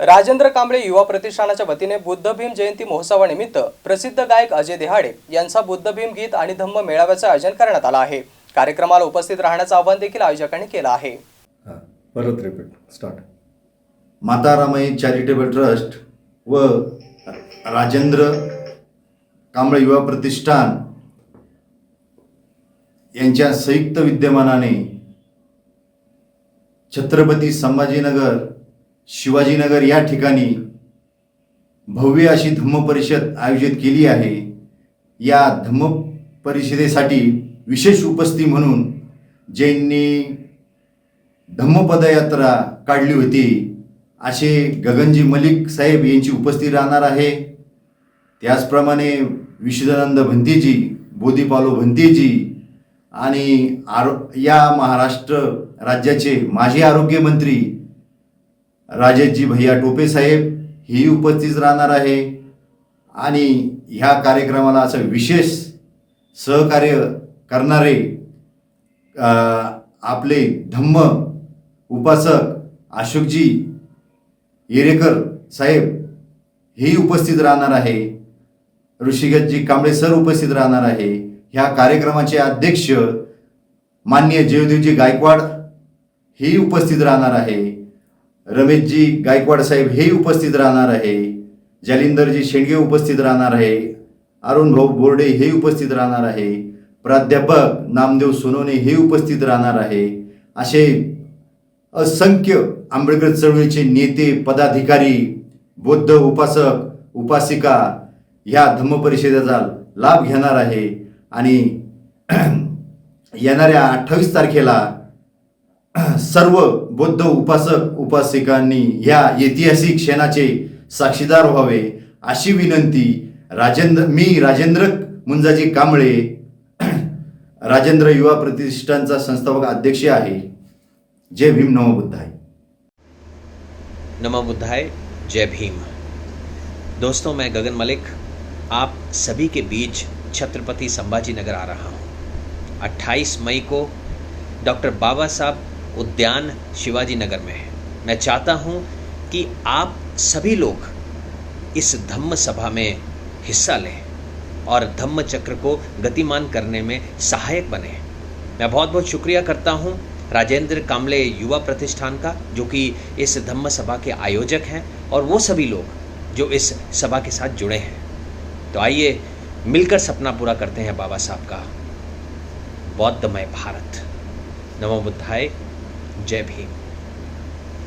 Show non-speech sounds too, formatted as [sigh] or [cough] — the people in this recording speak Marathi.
राजेंद्र कांबळे युवा प्रतिष्ठानाच्या वतीने बुद्ध भीम जयंती महोत्सवानिमित्त प्रसिद्ध गायक अजय देहाडे यांचा बुद्ध भीम गीत आणि धम्म मेळाव्याचं आयोजन करण्यात आलं आहे. कार्यक्रमाला उपस्थित राहण्याचं आवाहन देखील आयोजकांनी केलं आहे. परत रिपीट स्टार्ट माता रामाई चॅरिटेबल ट्रस्ट व राजेंद्र कांबळे युवा प्रतिष्ठान यांच्या संयुक्त विद्यमानाने छत्रपती संभाजीनगर शिवाजीनगर या ठिकाणी भव्य अशी धम्म परिषद आयोजित केली आहे. या धम्म परिषदेसाठी विशेष उपस्थिती म्हणून जैननी धम्मपदयात्रा काढली होती. असे गगनजी मलिक साहेब यांची उपस्थिती राहणार आहे. त्याचप्रमाणे विश्वदानंद भंतीजी बोधीपालो भंतीजी आणि आरो या महाराष्ट्र राज्याचे माजी आरोग्यमंत्री राजेशजी भैया टोपे साहेब हेही उपस्थित राहणार आहे. आणि ह्या कार्यक्रमाला असं विशेष सहकार्य करणारे आपले धम्म उपासक अशोकजी येरेकर साहेब हेही उपस्थित राहणार आहे. ऋषिगतजी कांबळे सर उपस्थित राहणार आहे. ह्या कार्यक्रमाचे अध्यक्ष मान्य जयदेवजी गायकवाड हेही उपस्थित राहणार आहे. रमेशजी गायकवाड साहेब हेही उपस्थित राहणार आहे. जालिंदरजी शेंडगे उपस्थित राहणार आहे. अरुण भाऊ बोर्डे हे उपस्थित राहणार आहे. प्राध्यापक नामदेव सोनवणे हे उपस्थित राहणार आहे. असे असंख्य आंबेडकर चळवळीचे नेते पदाधिकारी बौद्ध उपासक उपासिका ह्या धम्म परिषदेचा लाभ घेणार आहे. आणि [clears throat] येणाऱ्या अठ्ठावीस तारखेला [clears throat] सर्व बौद्ध उपासक उपासिकांनी या ऐतिहासिक क्षणाचे साक्षीदार व्हावे अशी विनंती राजेंद्र मी राजेंद्र मुंजाजी कांबळे [clears throat] राजेंद्र युवा प्रतिष्ठानचा संस्थापक अध्यक्ष आहे. जय भीम. नमो बुद्धाय. नमो बुद्धाय. जय भीम. दोस्तों मैं गगन मलिक आप सभी के बीच छत्रपति संभाजी नगर आ रहा हूँ। 28 मई को डॉक्टर बाबा साहब उद्यान शिवाजी नगर में है। मैं चाहता हूँ कि आप सभी लोग इस धम्म सभा में हिस्सा लें और धम्म चक्र को गतिमान करने में सहायक बने। मैं बहुत बहुत शुक्रिया करता हूँ राजेंद्र कामले युवा प्रतिष्ठान का, जो कि इस धम्म सभा के आयोजक हैं और वो सभी लोग जो इस सभा के साथ जुड़े हैं। तो आइए मिलकर सपना पूरा करते हैं बाबा साहब का। बौद्धमय भारत। नमो बुद्धाय। जय भीम.